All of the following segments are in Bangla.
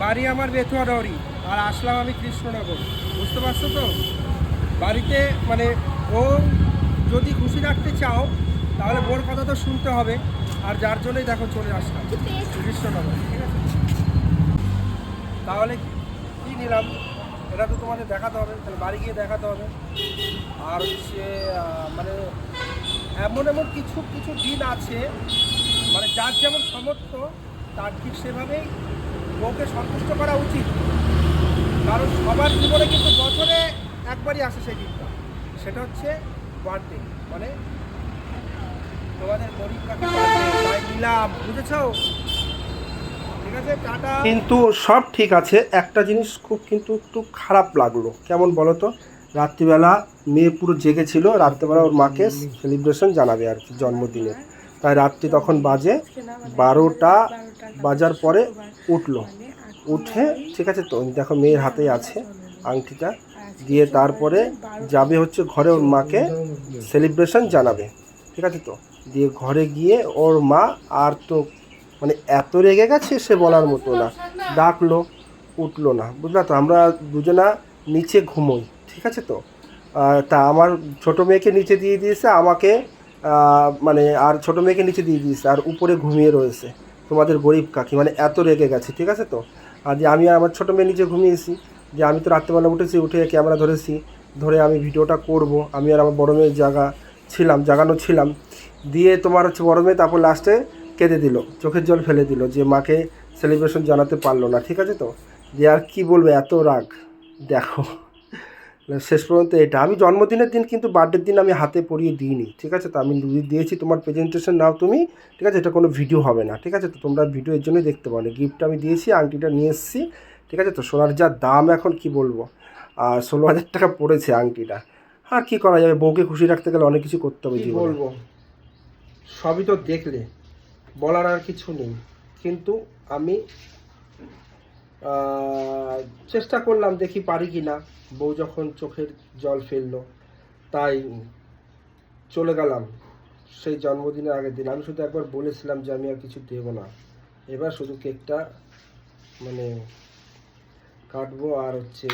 বাড়ি আমার বেতুয়া ডরি আর আসলাম আমি কৃষ্ণনগর। বুঝতে পারছ তো? বাড়িতে মানে ও যদি খুশি রাখতে চাও, তাহলে বোর কথা তো শুনতে হবে। আর যার জন্যই দেখো চলে আসলাম। কৃষ্ণনগর, ঠিক আছে? তাহলে কি নিলাম? এটা তো তোমাদের দেখাতে হবে, তাহলে বাড়ি গিয়ে দেখাতে হবে। আর হচ্ছে মানে এমন এমন কিছু কিছু দিন আছে মানে যার যেমন সামর্থ্য, তার ঠিক সেভাবেই বউকে সন্তুষ্ট করা উচিত। কারণ সবার জীবনে কিন্তু বছরে একবারই আসে সেই দিনটা। সেটা হচ্ছে বার্থডে মানে তোমাদের বুঝেছ? কিন্তু সব ঠিক আছে, একটা জিনিস খুব কিন্তু একটু খারাপ লাগল। কেমন বলো তো? রাত্রিবেলা মেয়ে পুরো জেগেছিল রাত্রিবেলা ওর মাকে সেলিব্রেশন জানাবে আর কি জন্মদিনের তাই রাত্রি তখন বাজে বারোটা বাজার পরে উঠল। উঠে, ঠিক আছে তো, দেখো মেয়ের হাতেই আছে আংটিটা। দিয়ে তারপরে যাবে হচ্ছে ঘরে ওর মাকে সেলিব্রেশন জানাবে। ঠিক আছে তো? দিয়ে ঘরে গিয়ে ওর মা আর তো মানে এত রেগে গেছে সে বলার মতো না। ডাকলো, উঠল না। বুঝলা তো? আমরা দুজনা নিচে ঘুমোই। ঠিক আছে তো? তা আমার ছোট মেয়েকে নিচে দিয়ে দিয়েছে, আমাকে মানে আর ছোট মেয়েকে নিচে দিয়ে দিয়েছে, আর উপরে ঘুমিয়ে রয়েছে। তোমাদের গরিব কাকি মানে এত রেগে গেছে। ঠিক আছে তো? আর যে আমি আমার ছোট মেয়ে নিচে ঘুমিয়েছি। যে আমি তো রাত্রেবেলা উঠেছি, উঠে ক্যামেরা ধরেছি, ধরে আমি ভিডিওটা করব। আমি আর আমার বড় মেয়ের জায়গা ছিলাম, জাগানো ছিলাম। দিয়ে তোমার হচ্ছে বড় মেয়ে তারপর লাস্টে কেঁদে দিল, চোখের জল ফেলে দিল যে মাকে সেলিব্রেশন জানাতে পারল না, ঠিক আছে তো? যে আর কি বলবে, এত রাগ। দেখো, শেষ পর্যন্ত এটা। আমি জন্মদিনের দিন কিন্তু বার্থডের দিন আমি হাতে পরিয়ে দিইনি, ঠিক আছে তো? আমি দিয়েছি, তোমার প্রেজেন্টেশন নাও তুমি, ঠিক আছে? এটা কোনো ভিডিও হবে না, ঠিক আছে তো? তোমরা ভিডিও এর জন্যই দেখতে পারো। গিফট আমি দিয়েছি, আংটিটা নিয়ে এসেছি। ঠিক আছে তো? সোনার যা দাম এখন কি বলব? আর ষোলো হাজার টাকা পড়েছে আংটিটা। আর কি করা যাবে? বউকে খুশি রাখতে গেলে অনেক কিছু করতে হবে বলব? সবই তো দেখলে। বলার আর কিছু নেই। কিন্তু আমি চেষ্টা করলাম দেখি পারি কি না। বউ যখন চোখের জল ফেলল তাই চলে গেলাম। সেই জন্মদিনের আগের দিন। আমি শুধু একবার বলেছিলাম যে আমি আর কিছু দেবো না। এবার শুধু কেকটা মানে কাটবো আর হচ্ছে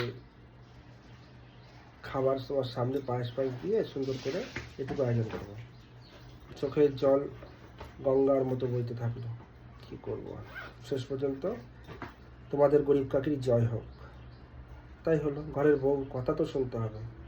খাবার তোমার সামনে পায়েস পায়েস দিয়ে সুন্দর করে এটুকু আয়োজন করব। চোখের জল গঙ্গার মতো বইতে থাকল। কি করব শেষ পর্যন্ত তোমাদের গরিব কাকির জয় হোক। তাই হলো, ঘরের বউ কথা তো শুনতে হবে।